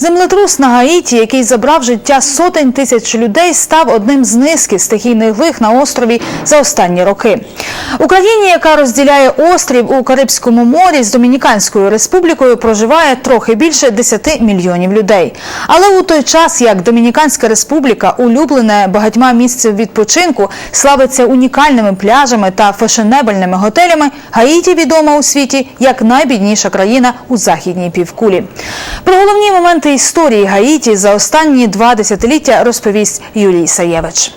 Землетрус на Гаїті, який забрав життя сотень тисяч людей, став одним з низки стихійних лих на острові за останні роки. Україні, яка розділяє острів у Карибському морі з Домініканською республікою, проживає трохи більше 10 мільйонів людей. Але у той час, як Домініканська республіка, улюблене багатьма місцем відпочинку, славиться унікальними пляжами та фешенебельними готелями, Гаїті відома у світі як найбідніша країна у західній півкулі. Про головні моменти історії Гаїті за останні два десятиліття розповість Юлій Саєвич.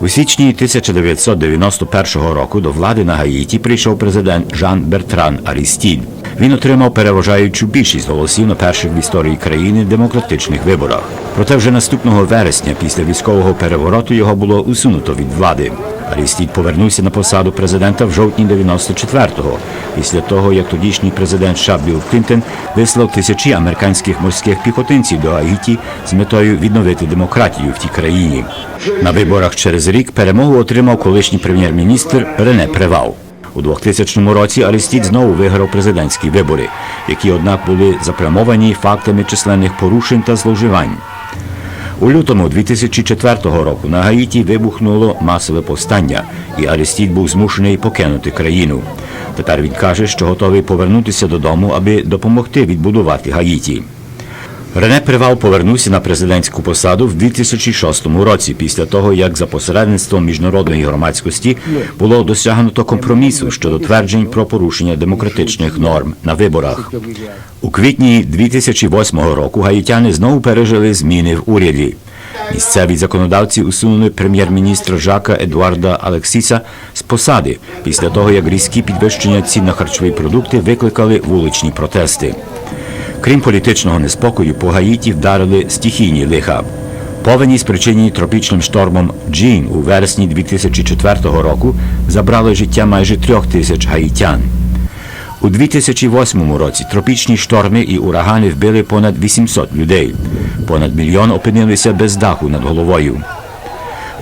У січні 1991 року до влади на Гаїті прийшов президент Жан Бертран Арістід. Він отримав переважаючу більшість голосів на перших в історії країни демократичних виборах. Проте вже наступного вересня, після військового перевороту, його було усунуто від влади. Арістід повернувся на посаду президента в жовтні 94-го, після того, як тодішній президент США Білл Клінтон вислав тисячі американських морських піхотинців до Гаїті з метою відновити демократію в тій країні. На виборах через рік перемогу отримав колишній прем'єр-міністр Рене Превал. У 2000 році Арістід знову виграв президентські вибори, які, однак, були запрямовані фактами численних порушень та зловживань. У лютому 2004 року на Гаїті вибухнуло масове повстання, і Арістід був змушений покинути країну. Тепер він каже, що готовий повернутися додому, аби допомогти відбудувати Гаїті. Рене Привал повернувся на президентську посаду в 2006 році, після того, як за посередництвом міжнародної громадськості було досягнуто компромісу щодо тверджень про порушення демократичних норм на виборах. У квітні 2008 року гаїтяни знову пережили зміни в уряді. Місцеві законодавці усунули прем'єр-міністра Жака Едуарда Алексіса з посади після того, як різкі підвищення цін на харчові продукти викликали вуличні протести. Крім політичного неспокою, по Гаїті вдарили стихійні лиха. Повені, спричинені тропічним штормом Джін у вересні 2004 року, забрали життя майже трьох тисяч гаїтян. У 2008 році тропічні шторми і урагани вбили понад 800 людей. Понад мільйон опинилися без даху над головою.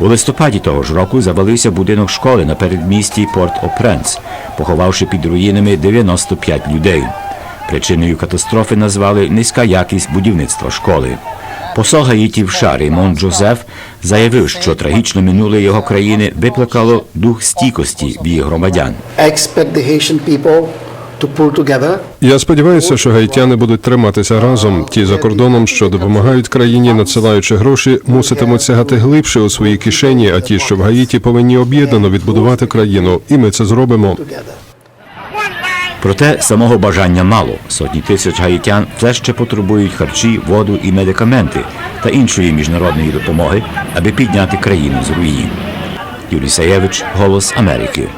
У листопаді того ж року завалився будинок школи на передмісті Порт-О-Пренс, поховавши під руїнами 95 людей. Причиною катастрофи назвали низька якість будівництва школи. Посол Гаїті в США Реймон Джозеф заявив, що трагічне минуле його країни викликало дух стійкості в її громадян. I expect the Haitian people to pull together Я сподіваюся, що гаїтяни будуть триматися разом. Ті за кордоном, що допомагають країні, надсилаючи гроші, муситимуть сягати глибше у свої кишені. А ті, що в Гаїті, повинні об'єднано відбудувати країну, і ми це зробимо. Проте самого бажання мало. Сотні тисяч гаїтян все ще потребують харчі, воду і медикаменти та іншої міжнародної допомоги, аби підняти країну з руїн. Юрій Саєвич, Голос Америки.